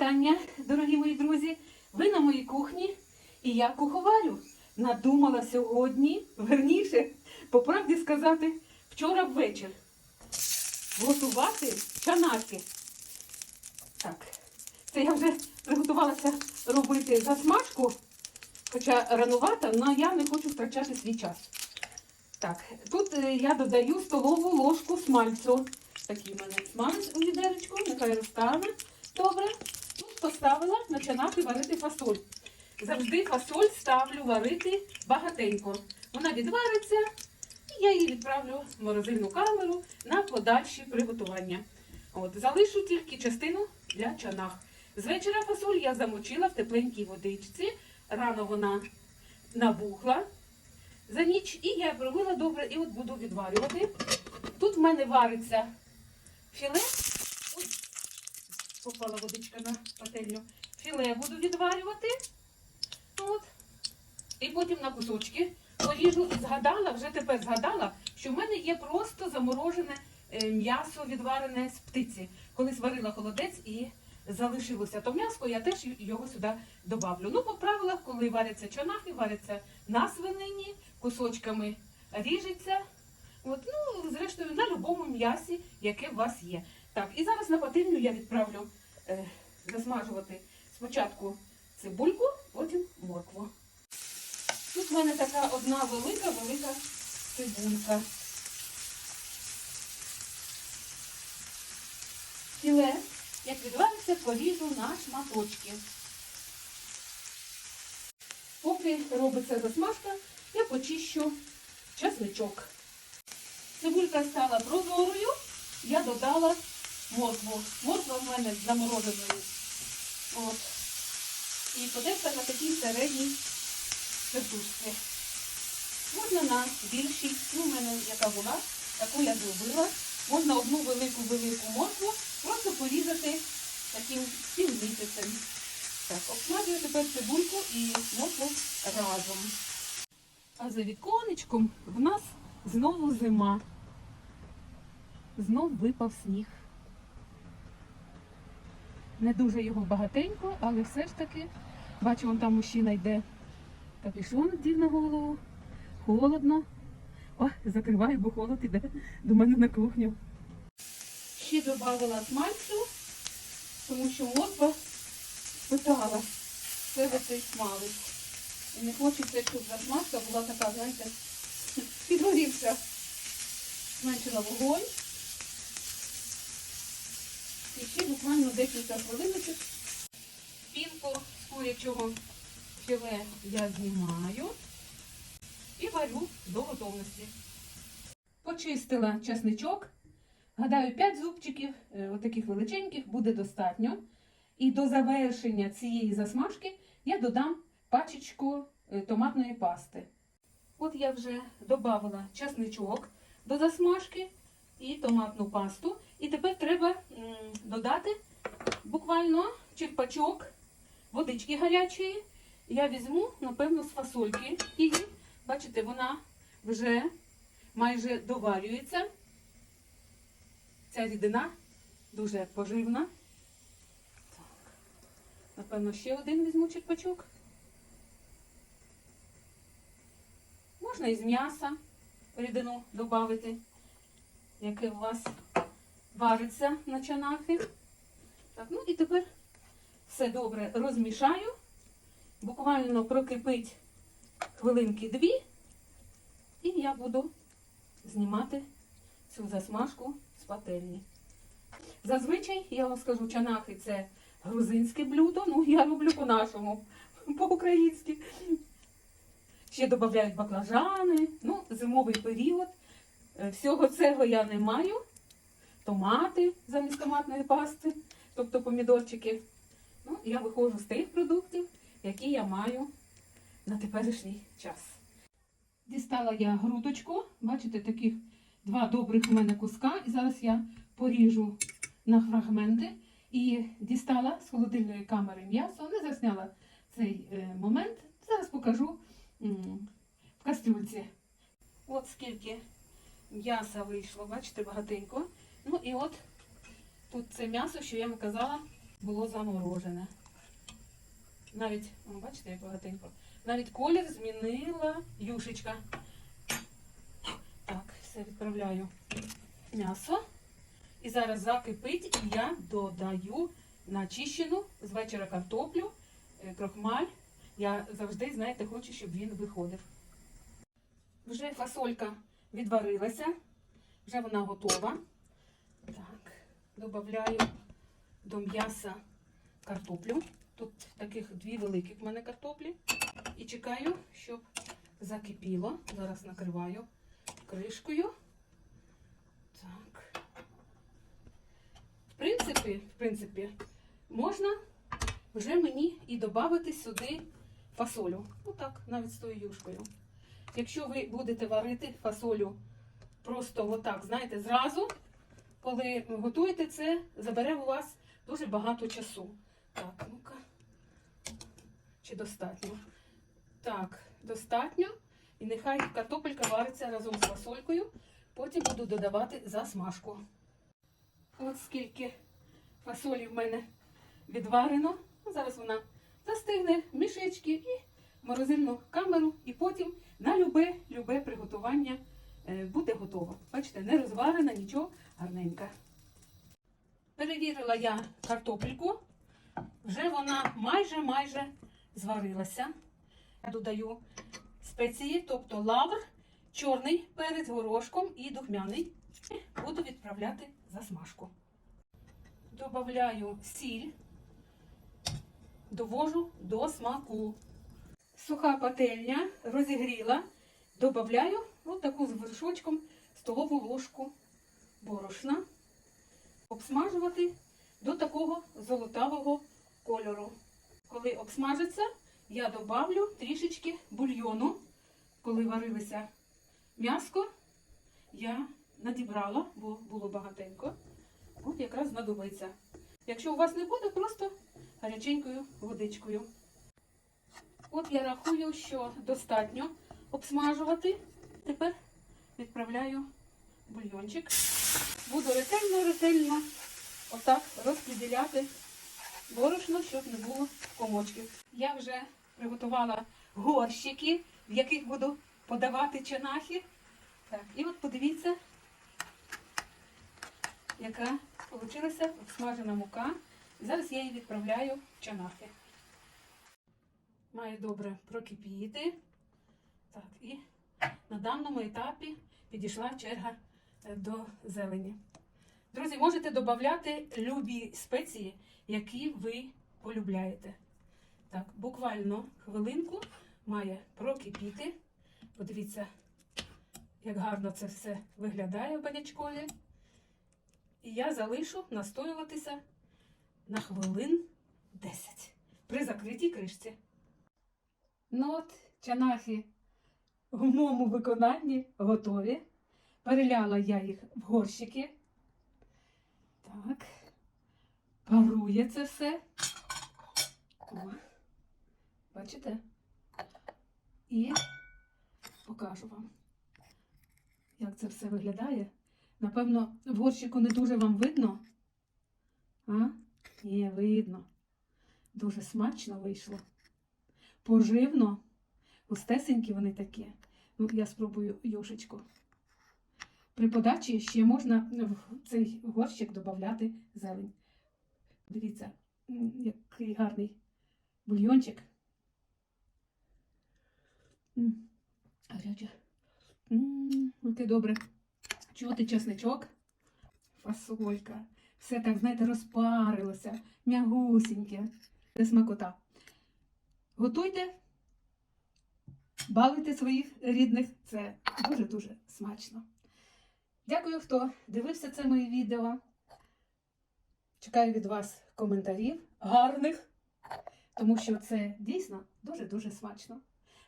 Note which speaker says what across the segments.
Speaker 1: вітання, дорогі мої друзі. Ви на моїй кухні і я куховарю. Надумала сьогодні, верніше, по правді сказати, вчора ввечір готувати чанаки. Так, це я вже приготувалася робити засмажку, хоча ранувато, але я не хочу втрачати свій час. Так, тут е, я додаю столову ложку смальцю. Такий в мене смалець у відеречку, нехай розтане. Добре. Поставила починати варити фасоль. Завжди фасоль ставлю варити багатенько. Вона відвариться, і я її відправлю в морозильну камеру на подальші приготування. От, залишу тільки частину для чанах. З вечора фасоль я замочила в тепленькій водичці. Рано вона набухла за ніч, і я промила добре і от буду відварювати. Тут в мене вариться філе. Попала водичка на пательню. Філе буду відварювати. От. І потім на кусочки поріжу і згадала, вже тепер згадала, що в мене є просто заморожене е, м'ясо відварене з птиці. Колись варила холодець і залишилося то м'ясо, я теж його сюди добавлю. Ну, по правилах, коли варяться чанахи, варяться на свинині, кусочками ріжеться. От, ну, зрештою, на будь-якому м'ясі, яке у вас є. Так, і зараз на пательню я відправлю е, засмажувати спочатку цибульку, потім моркву. Тут в мене така одна велика-велика цибулька. Філе, як відвариться, поріжу на шматочки. Поки робиться засмажка, я почищу чесничок. Цибулька стала прозорою, я додала моркву. Морква в мене замороженою. От. І подився на такій середній картошки. Можна на більшій, ну, в мене яка була, таку я зробила. Можна одну велику-велику моркву просто порізати таким півмісяцем. Так, обсмажую тепер цибульку і моркву разом. А за віконечком в нас знову зима. Знов випав сніг. Не дуже його багатенько, але все ж таки, бачу, вон там мужчина йде капюшон надів на голову. Холодно. О, закриваю, бо холод іде до мене на кухню. Ще додавала смальцю, тому що морква питала себе цей смалець. І не хочеться, щоб засмажка була така, знаєте, підгорівша. Зменшила вогонь. І буквально декілька хвилиночок. Пінку з курячого філе я знімаю і варю до готовності. Почистила чесничок. Гадаю, 5 зубчиків, е, отаких величеньких, буде достатньо. І до завершення цієї засмажки я додам пачечку е, томатної пасти. От я вже додала чесничок до засмажки і томатну пасту. І тепер треба додати буквально черпачок водички гарячої. Я візьму, напевно, з фасольки її. Бачите, вона вже майже доварюється. Ця рідина дуже поживна. Так. Напевно, ще один візьму черпачок. Можна із м'яса рідину додати, яке у вас вариться на чанахи. Так, ну і тепер все добре розмішаю. Буквально прокипить хвилинки дві, і я буду знімати цю засмажку з пательні. Зазвичай, я вам скажу, чанахи це грузинське блюдо, ну я роблю по-нашому, по-українськи. Ще додають баклажани, ну, зимовий період. Е, Всього цього я не маю. Томати замість томатної пасти, тобто помідорчики. Ну, я виходжу з тих продуктів, які я маю на теперішній час. Дістала я грудочку, бачите, таких два добрих у мене куска. І зараз я поріжу на фрагменти. І дістала з холодильної камери м'ясо, не засняла цей е, момент. Зараз покажу м, в кастрюльці. От скільки м'яса вийшло, бачите, багатенько. Ну і от тут це м'ясо, що я вам казала, було заморожене. Навіть, бачите, як багатенько. Навіть колір змінила юшечка. Так, все відправляю м'ясо. І зараз закипить, і я додаю начищену з вечора картоплю, е, крохмаль. Я завжди, знаєте, хочу, щоб він виходив. Вже фасолька відварилася, вже вона готова. Так, додаю до м'яса картоплю. Тут таких дві великих в мене картоплі. І чекаю, щоб закипіло. Зараз накриваю кришкою. Так. В принципі, в принципі, можна вже мені і додати сюди фасолю. Отак, навіть з тою юшкою. Якщо ви будете варити фасолю просто отак, знаєте, зразу, коли готуєте це, забере у вас дуже багато часу. Так, ну-ка. Чи достатньо? Так, достатньо. І нехай картопелька вариться разом з фасолькою. Потім буду додавати засмажку. От скільки фасолі в мене відварено. Зараз вона застигне в мішечки і в морозильну камеру. І потім на любе, любе приготування е, буде готово. Бачите, не розварена, нічого гарненька. Перевірила я картопельку. Вже вона майже-майже зварилася. Я додаю спеції, тобто лавр, чорний перець горошком і духмяний. Буду відправляти засмажку. Добавляю сіль, довожу до смаку. Суха пательня розігріла, додаю таку з вершочком столову ложку борошна. Обсмажувати до такого золотавого кольору. Коли обсмажиться, я добавлю трішечки бульйону. Коли варилося м'яско, я надібрала, бо було багатенько. От якраз знадобиться. Якщо у вас не буде, просто гаряченькою водичкою. От я рахую, що достатньо обсмажувати. Тепер відправляю бульйончик. Буду ретельно-ретельно отак розподіляти борошно, щоб не було комочків. Я вже приготувала горщики, в яких буду подавати чанахи. Так, і от подивіться, яка вийшла обсмажена мука. Зараз я її відправляю в чанахи. Має добре прокипіти. Так, і на даному етапі підійшла черга е, до зелені. Друзі, можете додати любі спеції, які ви полюбляєте. Так, буквально хвилинку має прокипіти. Подивіться, як гарно це все виглядає в банячкові. І я залишу настоюватися на хвилин 10 при закритій кришці. Ну от, чанахи в моєму виконанні готові. Переляла я їх в горщики. Так, парує це все. О, бачите? І покажу вам, як це все виглядає. Напевно, в горщику не дуже вам видно. А? Ні, видно. Дуже смачно вийшло. Поживно. Густесенькі вони такі. Ну, я спробую юшечку. При подачі ще можна в цей горщик додати зелень. Дивіться, який гарний бульйончик. Гаряче. Яке добре. Чути чесничок, фасолька. Все так, знаєте, розпарилося, м'ягусіньке. Це смакота. Готуйте, балуйте своїх рідних. Це дуже-дуже смачно. Дякую, хто дивився це моє відео. Чекаю від вас коментарів гарних, тому що це дійсно дуже-дуже смачно.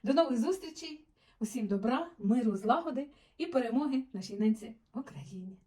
Speaker 1: До нових зустрічей! Усім добра, миру, злагоди і перемоги нашій ненці Україні!